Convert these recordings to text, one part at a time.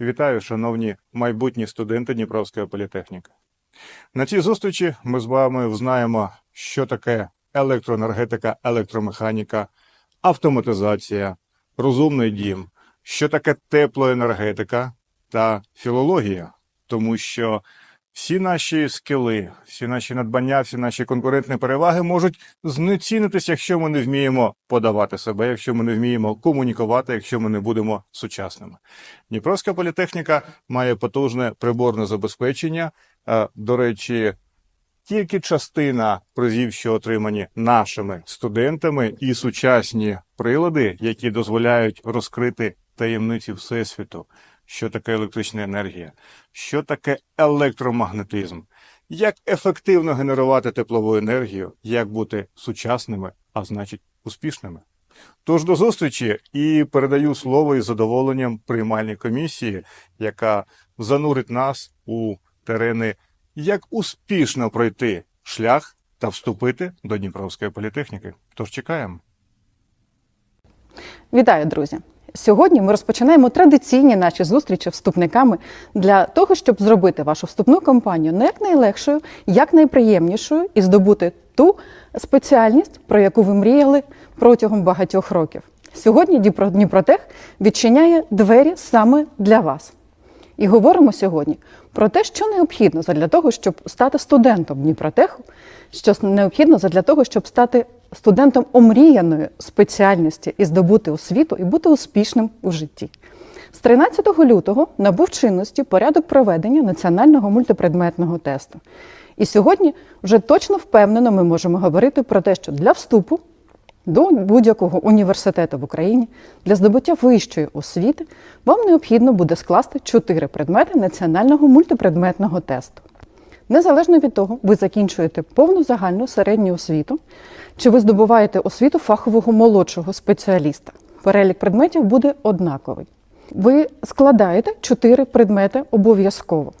Вітаю, шановні майбутні студенти Дніпровської політехніки. На цій зустрічі ми з вами взнаємо, що таке електроенергетика, електромеханіка, автоматизація, розумний дім, що таке теплоенергетика та філологія, тому що всі наші скіли, всі наші надбання, всі наші конкурентні переваги можуть знецінитися, якщо ми не вміємо подавати себе, якщо ми не вміємо комунікувати, якщо ми не будемо сучасними. Дніпровська політехніка має потужне приборне забезпечення. Е, До речі, тільки частина призів, що отримані нашими студентами, і сучасні прилади, які дозволяють розкрити таємниці всесвіту, що таке електрична енергія, що таке електромагнетизм, як ефективно генерувати теплову енергію, як бути сучасними, а значить успішними. Тож до зустрічі і передаю слово із задоволенням приймальній комісії, яка занурить нас у терени, як успішно пройти шлях та вступити до Дніпровської політехніки. Тож чекаємо. Вітаю, друзі! Сьогодні ми розпочинаємо традиційні наші зустрічі вступниками для того, щоб зробити вашу вступну кампанію не як найлегшою, як найприємнішою і здобути ту спеціальність, про яку ви мріяли протягом багатьох років. Сьогодні Дніпро- Дніпротех відчиняє двері саме для вас. І говоримо сьогодні про те, що необхідно для того, щоб стати студентом Дніпротеху, що необхідно для того, щоб стати студентом омріяної спеціальності і здобути освіту і бути успішним у житті. З 13 лютого набув чинності порядок проведення національного мультипредметного тесту. І сьогодні вже точно впевнено ми можемо говорити про те, що для вступу до будь-якого університету в Україні для здобуття вищої освіти вам необхідно буде скласти чотири предмети національного мультипредметного тесту. Незалежно від того, ви закінчуєте повну загальну середню освіту, чи ви здобуваєте освіту фахового молодшого спеціаліста. Перелік предметів буде однаковий. Ви складаєте чотири предмети обов'язково.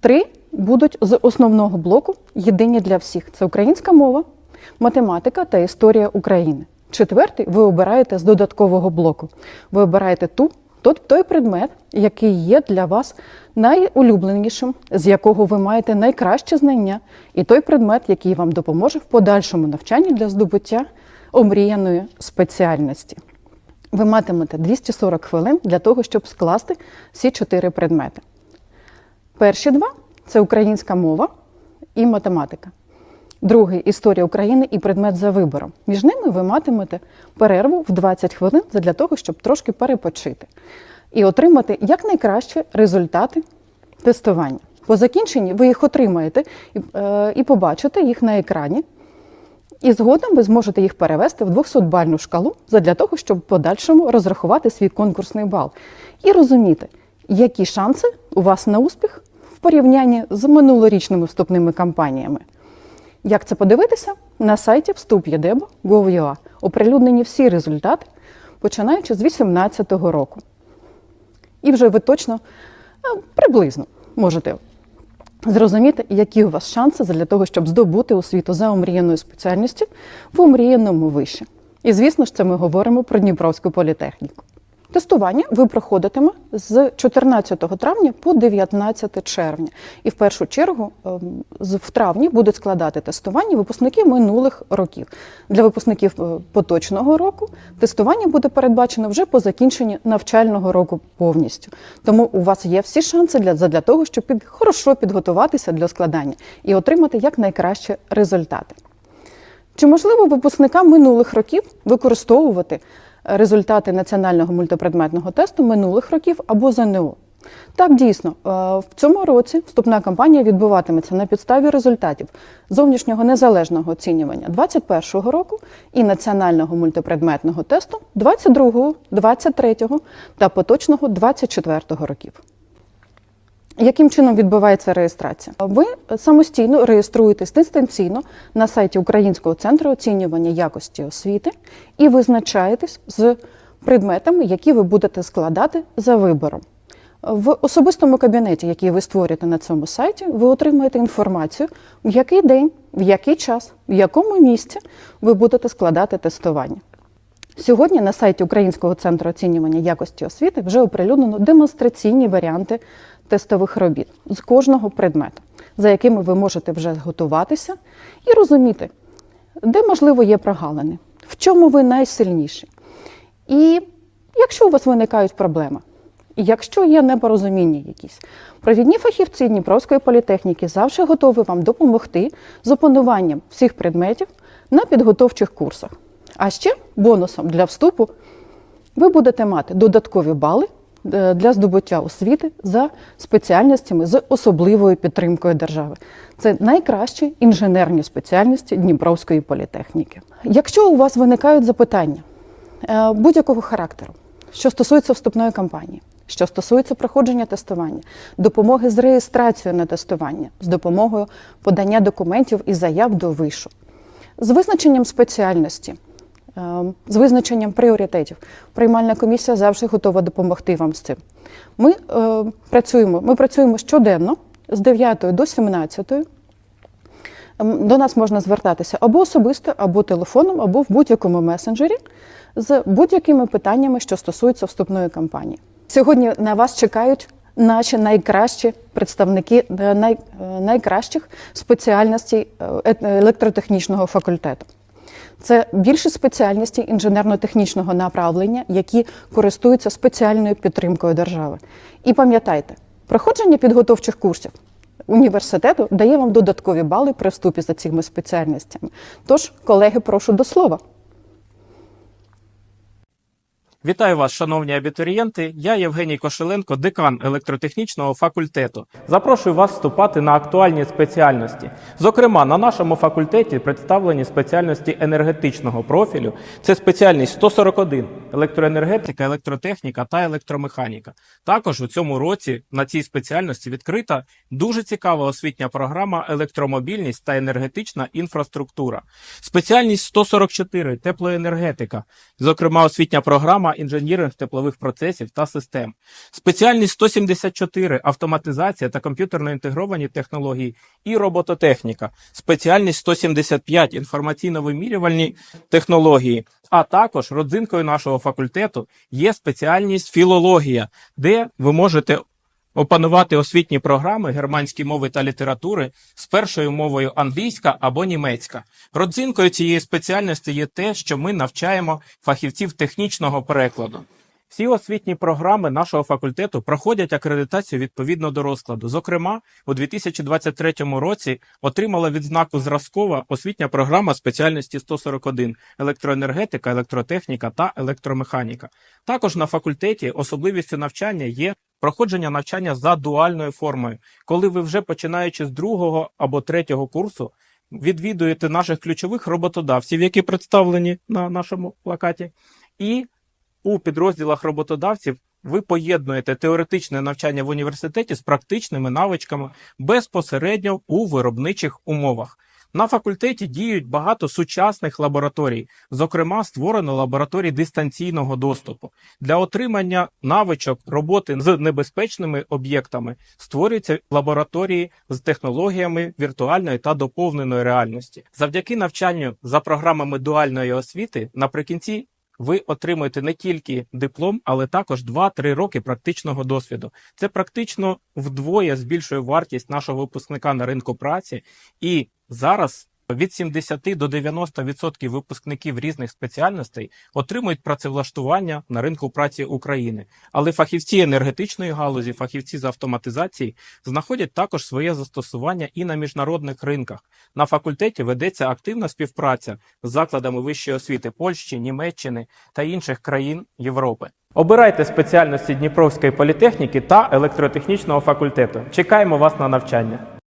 Три будуть з основного блоку єдині для всіх: це українська мова, математика та історія України. Четвертий ви обираєте з додаткового блоку. Ви обираєте ту, той, предмет, який є для вас найулюбленішим, з якого ви маєте найкраще знання, і той предмет, який вам допоможе в подальшому навчанні для здобуття омріяної спеціальності. Ви матимете 240 хвилин для того, щоб скласти всі чотири предмети. Перші два це українська мова і математика. Другий історія України і предмет за вибором. Між ними ви матимете перерву в 20 хвилин для того, щоб трошки перепочити і отримати якнайкращі результати тестування. По закінченні ви їх отримаєте і, е, і побачите їх на екрані. І згодом ви зможете їх перевести в 200-бальну шкалу для того, щоб в подальшому розрахувати свій конкурсний бал і розуміти, які шанси у вас на успіх в порівнянні з минулорічними вступними кампаніями. Як це подивитися? На сайті вступ.єдебо.gov.ua оприлюднені всі результати, починаючи з 2018 року. І вже ви точно приблизно можете зрозуміти, які у вас шанси для того, щоб здобути освіту за омріяною спеціальністю в омріяному виші. І звісно ж, це ми говоримо про Дніпровську політехніку. Тестування ви проходитиме з 14 травня по 19 червня. І в першу чергу ем, в травні будуть складати тестування випускники минулих років. Для випускників е, поточного року тестування буде передбачено вже по закінченні навчального року повністю. Тому у вас є всі шанси для, для того, щоб під, хорошо підготуватися для складання і отримати якнайкращі результати. Чи можливо випускникам минулих років використовувати результати національного мультипредметного тесту минулих років або ЗНО? Так, дійсно, е, в цьому році вступна кампанія відбуватиметься на підставі результатів зовнішнього незалежного оцінювання 2021 року і національного мультипредметного тесту 22, 23 та поточного 24 років. Яким чином відбувається реєстрація? Ви самостійно реєструєтесь дистанційно на сайті Українського центру оцінювання якості освіти і визначаєтесь з предметами, які ви будете складати за вибором. В особистому кабінеті, який ви створюєте на цьому сайті, ви отримаєте інформацію, в який день, в який час, в якому місці ви будете складати тестування. Сьогодні на сайті Українського центру оцінювання якості освіти вже оприлюднено демонстраційні варіанти тестових робіт з кожного предмету, за якими ви можете вже готуватися і розуміти, де можливо є прогалини, в чому ви найсильніші. І якщо у вас виникають проблеми, і якщо є непорозуміння якісь, провідні фахівці Дніпровської політехніки завжди готові вам допомогти з опануванням всіх предметів на підготовчих курсах. А ще бонусом для вступу ви будете мати додаткові бали для здобуття освіти за спеціальностями з особливою підтримкою держави. Це найкращі інженерні спеціальності Дніпровської політехніки. Якщо у вас виникають запитання е, будь-якого характеру, що стосується вступної кампанії, що стосується проходження тестування, допомоги з реєстрацією на тестування, з допомогою подання документів і заяв до вишу, з визначенням спеціальності, е, з визначенням пріоритетів. Приймальна комісія завжди готова допомогти вам з цим. Ми е, працюємо, ми працюємо щоденно з 9 до 17. Ем, До нас можна звертатися або особисто, або телефоном, або в будь-якому месенджері з будь-якими питаннями, що стосуються вступної кампанії. Сьогодні на вас чекають наші найкращі представники е, най, е, найкращих спеціальностей е, електротехнічного факультету. Це більше спеціальності інженерно-технічного направлення, які користуються спеціальною підтримкою держави. І пам'ятайте, проходження підготовчих курсів університету дає вам додаткові бали при вступі за цими спеціальностями. Тож, колеги, прошу до слова. Вітаю вас, шановні абітурієнти. Я Євгеній Кошеленко, декан електротехнічного факультету. Запрошую вас вступати на актуальні спеціальності. Зокрема, на нашому факультеті представлені спеціальності енергетичного профілю. Це спеціальність 141 електроенергетика, електротехніка та електромеханіка. Також у цьому році на цій спеціальності відкрита дуже цікава освітня програма електромобільність та енергетична інфраструктура. Спеціальність 144 теплоенергетика, зокрема освітня програма інженіринг теплових процесів та систем. Спеціальність 174 автоматизація та комп'ютерно інтегровані технології і робототехніка. Спеціальність 175 інформаційно-вимірювальні технології. А також родзинкою нашого факультету є спеціальність філологія, де ви можете опанувати освітні програми германської мови та літератури з першою мовою англійська або німецька. Родзинкою цієї спеціальності є те, що ми навчаємо фахівців технічного перекладу. Всі освітні програми нашого факультету проходять акредитацію відповідно до розкладу. Зокрема, у 2023 році отримала відзнаку зразкова освітня програма спеціальності 141 електроенергетика, електротехніка та електромеханіка. Також на факультеті особливістю навчання є проходження навчання за дуальною формою, коли ви вже починаючи з другого або третього курсу відвідуєте наших ключових роботодавців, які представлені на нашому плакаті, і у підрозділах роботодавців ви поєднуєте теоретичне навчання в університеті з практичними навичками безпосередньо у виробничих умовах. На факультеті діють багато сучасних лабораторій, зокрема, створено лабораторії дистанційного доступу. Для отримання навичок роботи з небезпечними об'єктами створюються лабораторії з технологіями віртуальної та доповненої реальності. Завдяки навчанню за програмами дуальної освіти наприкінці ви отримуєте не тільки диплом, але також 2-3 роки практичного досвіду. Це практично вдвоє збільшує вартість нашого випускника на ринку праці. І зараз від 70 до 90% випускників різних спеціальностей отримують працевлаштування на ринку праці України. Але фахівці енергетичної галузі, фахівці з автоматизації знаходять також своє застосування і на міжнародних ринках. На факультеті ведеться активна співпраця з закладами вищої освіти Польщі, Німеччини та інших країн Європи. Обирайте спеціальності Дніпровської політехніки та електротехнічного факультету. Чекаємо вас на навчання.